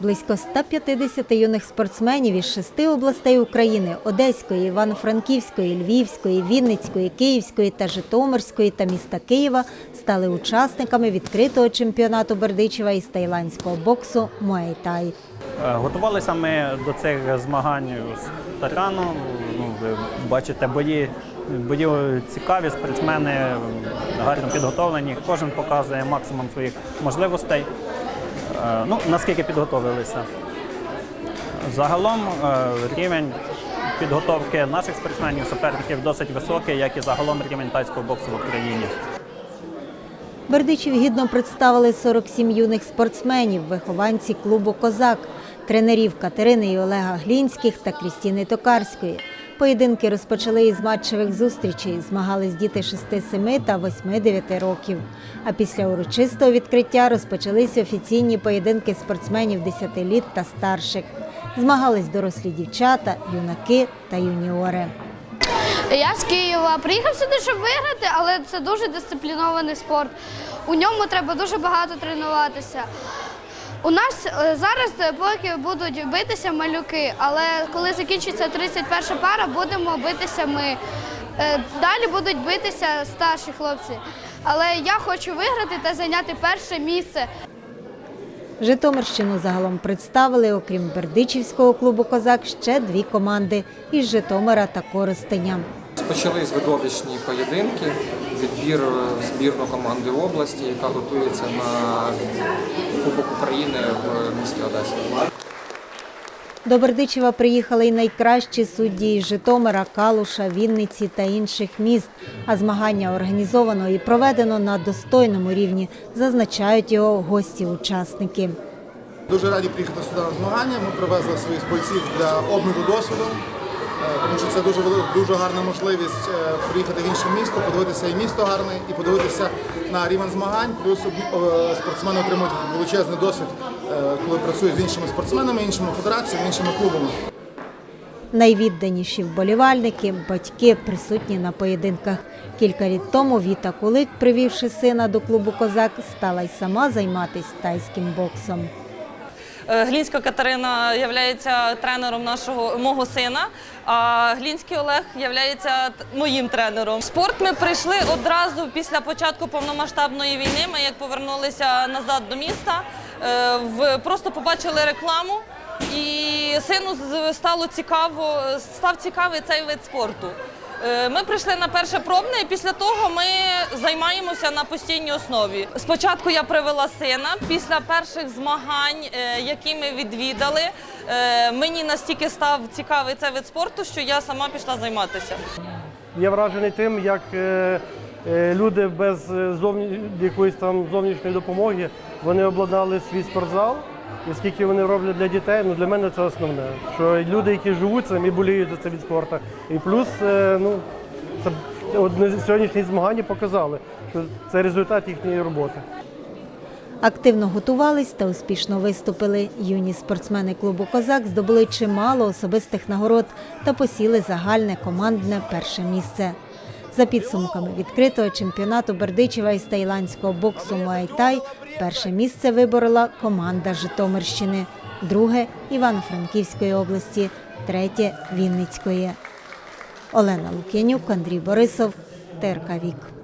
Близько 150 юних спортсменів із шести областей України Одеської, Івано-Франківської, Львівської, Вінницької, Київської та Житомирської та міста Києва стали учасниками відкритого чемпіонату Бердичева із тайландського боксу Муайтай. Е, Готувалися ми до цих змагань старано. Ну, ви бачите, бої, бої цікаві, спортсмени гарно підготовлені. Кожен показує максимум своїх можливостей. Е, Ну, наскільки підготовилися. Загалом е, рівень підготовки наших спортсменів, суперників досить високий, як і загалом рівень тайського боксу в Україні. Бердичів гідно представили 47 юних спортсменів, вихованці клубу Козак, тренерів Катерини і Олега Глінських та Крістіни Токарської. Поєдинки розпочали із матчевих зустрічей. Змагались діти 6, 7 та 8, 9 років. А після урочистого відкриття розпочались офіційні поєдинки спортсменів 10 літ та старших. Змагались дорослі дівчата, юнаки та юніори. Я з Києва приїхав сюди, щоб виграти, але це дуже дисциплінований спорт. У ньому треба дуже багато тренуватися. У нас е, зараз е, поки будуть битися малюки, але коли закінчиться 31 пара, будемо битися ми. Е, Далі будуть битися старші хлопці. Але я хочу виграти та зайняти перше місце. Житомирщину загалом представили, окрім Бердичівського клубу Козак, ще дві команди із Житомира та Коростеня. Почались видовищні поєдинки, відбір в збірну команди області, яка готується на Кубок України в місті Одесі. До Бердичева приїхали й найкращі судді із Житомира, Калуша, Вінниці та інших міст. А змагання організовано і проведено на достойному рівні, зазначають його гості-учасники. Дуже раді приїхати сюди на змагання. Ми привезли своїх бойців для обміну досвідом, е, тому що це дуже дуже гарна можливість е, приїхати в інше місто, подивитися і місто гарне, і подивитися на рівень змагань. Плюс е, спортсмени отримують величезний досвід, е, коли працюють з іншими спортсменами, іншими федераціями, іншими клубами. Найвідданіші вболівальники, батьки присутні на поєдинках. Кілька літ тому Віта Кулик, привівши сина до клубу Козак, стала й сама займатися тайським боксом. Е, Глінська Катерина є тренером нашого мого сина, а Глінський Олег є моїм тренером. Спорт ми прийшли одразу після початку повномасштабної війни. Ми як повернулися назад до міста, е, просто побачили рекламу. І сину стало цікаво, став цікавий цей вид спорту. Е, Ми прийшли на перше пробне, і після того ми займаємося на постійній основі. Спочатку я привела сина. Після перших змагань, е, які ми відвідали, е, мені настільки став цікавий цей вид спорту, що я сама пішла займатися. Я вражений тим, як люди без зовні... якоїсь там зовнішньої допомоги вони обладнали свій спортзал. І скільки вони роблять для дітей, ну для мене це основне. Що люди, які живуть цим і боліють за цей від спорту. І плюс, е, ну це от на сьогоднішні змагання показали, що це результат їхньої роботи. Активно готувались та успішно виступили. Юні спортсмени клубу Козак здобули чимало особистих нагород та посіли загальне командне перше місце. За підсумками відкритого чемпіонату Бердичева із тайландського боксу Муайтай перше місце виборола команда Житомирщини, друге Івано-Франківської області, третє Вінницької. Олена Лук'янюк, Андрій Борисов, ТРК Вік.